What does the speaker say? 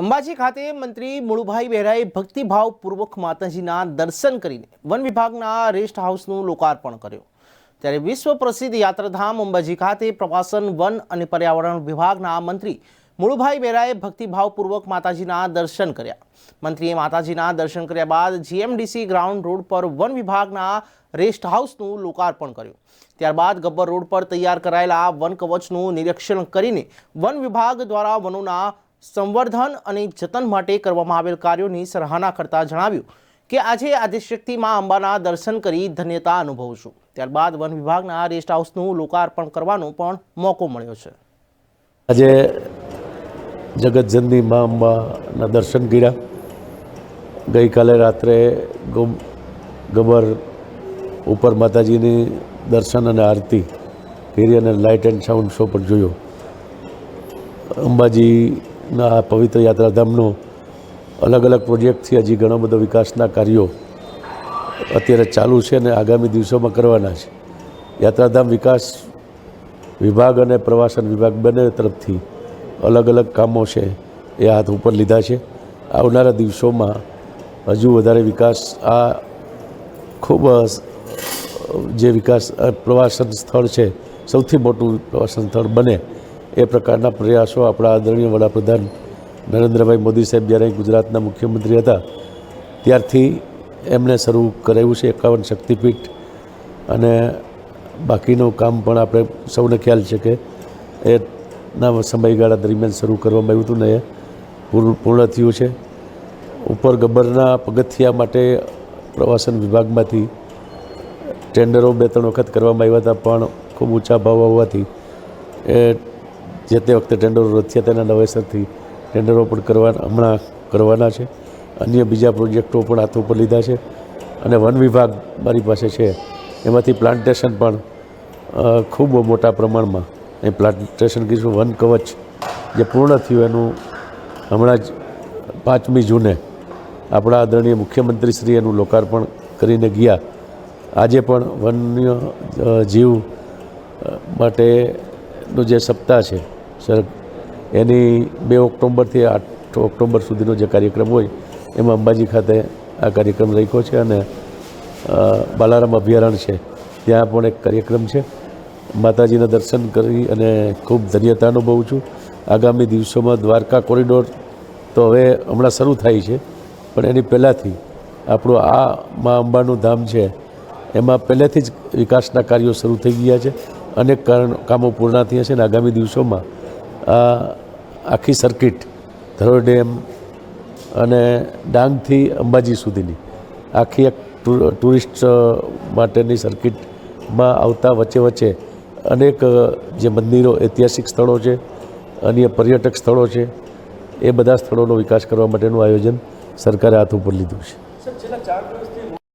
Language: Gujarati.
અંબાજી ખાતે મંત્રી મુળુભાઈ બહેરાએ ભક્તિભાવપૂર્વક માતાજીના દર્શન કરીને વન વિભાગના રેસ્ટ હાઉસનું લોકાર્પણ કર્યું. ત્યારે વિશ્વ પ્રસિદ્ધ યાત્રાધામ અંબાજી ખાતે પ્રવાસન, વન અને પર્યાવરણ વિભાગના મંત્રી મુળુભાઈ બહેરાએ ભક્તિભાવપૂર્વક માતાજીના દર્શન કર્યા. મંત્રીએ માતાજીના દર્શન કર્યા બાદ જીએમડીસી ગ્રાઉન્ડ રોડ પર વન વિભાગના રેસ્ટ હાઉસનું લોકાર્પણ કર્યું. ત્યારબાદ ગબ્બર રોડ પર તૈયાર કરાયેલા વન કવચનું નિરીક્ષણ કરીને વન વિભાગ દ્વારા વનોના સંવર્ધન અને જતન માટે કરવામાં આવેલ કાર્યોની સરાહના કરતા જણાવ્યું કે આજે આદિશક્તિ માં અંબાના દર્શન કરી ધન્યતા અનુભવું છું ત્યારબાદ વન વિભાગના રેસ્ટ હાઉસનું લોકાર્પણ કરવાનો પણ મોકો મળ્યો છે. આજે જગતજનની મા અંબાના દર્શન કર્યા. ગઈકાલે રાત્રે ગબર ઉપર માતાજીની દર્શન અને આરતી કરી અને લાઇટ એન્ડ સાઉન્ડ શો પણ જોયો. અંબાજીના આ પવિત્ર યાત્રાધામનો અલગ અલગ પ્રોજેક્ટથી હજી ઘણો બધો વિકાસના કાર્યો અત્યારે ચાલુ છે અને આગામી દિવસોમાં કરવાના છે. યાત્રાધામ વિકાસ વિભાગ અને પ્રવાસન વિભાગ બંને તરફથી અલગ અલગ કામો છે એ હાથ ઉપર લીધા છે. આવનારા દિવસોમાં હજુ વધારે વિકાસ આ ખૂબ જે વિકાસ પ્રવાસન સ્થળ છે, સૌથી મોટું પ્રવાસન સ્થળ બને એ પ્રકારના પ્રયાસો આપણા આદરણીય વડાપ્રધાન નરેન્દ્રભાઈ મોદી સાહેબ જ્યારે ગુજરાતના મુખ્યમંત્રી હતા, ત્યારથી એમણે શરૂ કરાવ્યું છે એકાવન શક્તિપીઠ. અને બાકીનું કામ પણ આપણે સૌને ખ્યાલ છે કે એના સમયગાળા દરમિયાન શરૂ કરવામાં આવ્યું હતું ને એ પૂરું પૂર્ણ થયું છે. ઉપર ગબ્બરના પગથિયા માટે પ્રવાસન વિભાગમાંથી ટેન્ડરો બે, ત્રણ વખત કરવામાં આવ્યા હતા, પણ ખૂબ ઊંચા ભાવ હોવાથી એ જે તે વખતે ટેન્ડરો રદ તેના નવેસરથી ટેન્ડરો પણ કરવા હમણાં કરવાના છે. અન્ય બીજા પ્રોજેક્ટો પણ હાથ ઉપર લીધા છે. અને વન વિભાગ મારી પાસે છે. એમાંથી પ્લાન્ટેશન પણ ખૂબ મોટા પ્રમાણમાં. એ પ્લાન્ટેશન કહીશું વન કવચ જે પૂર્ણ થયું એનું હમણાં જ પાંચમી જૂને આપણા આદરણીય મુખ્યમંત્રીશ્રી એનું લોકાર્પણ કરીને ગયા. આજે પણ વન્ય જીવ માટેનું જે સપ્તાહ છે સર, એની બે ઓક્ટોબરથી આઠ ઓક્ટોબર સુધીનો જે કાર્યક્રમ હોય, એમાં અંબાજી ખાતે આ કાર્યક્રમ રાખ્યો છે અને બાલારામ અભયારણ્ય છે. ત્યાં પણ એક કાર્યક્રમ છે. માતાજીના દર્શન કરી અને ખૂબ ધન્યતા અનુભવું છું. આગામી દિવસોમાં દ્વારકા કોરિડોર તો હવે હમણાં શરૂ થાય છે, પણ એની પહેલાંથી આપણું આ મા અંબાનું ધામ છે, એમાં પહેલેથી જ વિકાસના કાર્યો શરૂ થઈ ગયા છે. અનેક કારણ, કામો પૂર્ણ થયા છે અને આગામી દિવસોમાં આખી સર્કિટ ધરોઈ ડેમ અને ડાંગથી અંબાજી સુધીની. આખી એક ટુરિસ્ટ માટેની સર્કિટમાં આવતા વચ્ચે વચ્ચે અનેક જે મંદિરો, ઐતિહાસિક સ્થળો છે, અન્ય પર્યટક સ્થળો છે, એ બધા સ્થળોનો વિકાસ કરવા માટેનું આયોજન સરકારે હાથ ઉપર લીધું છે.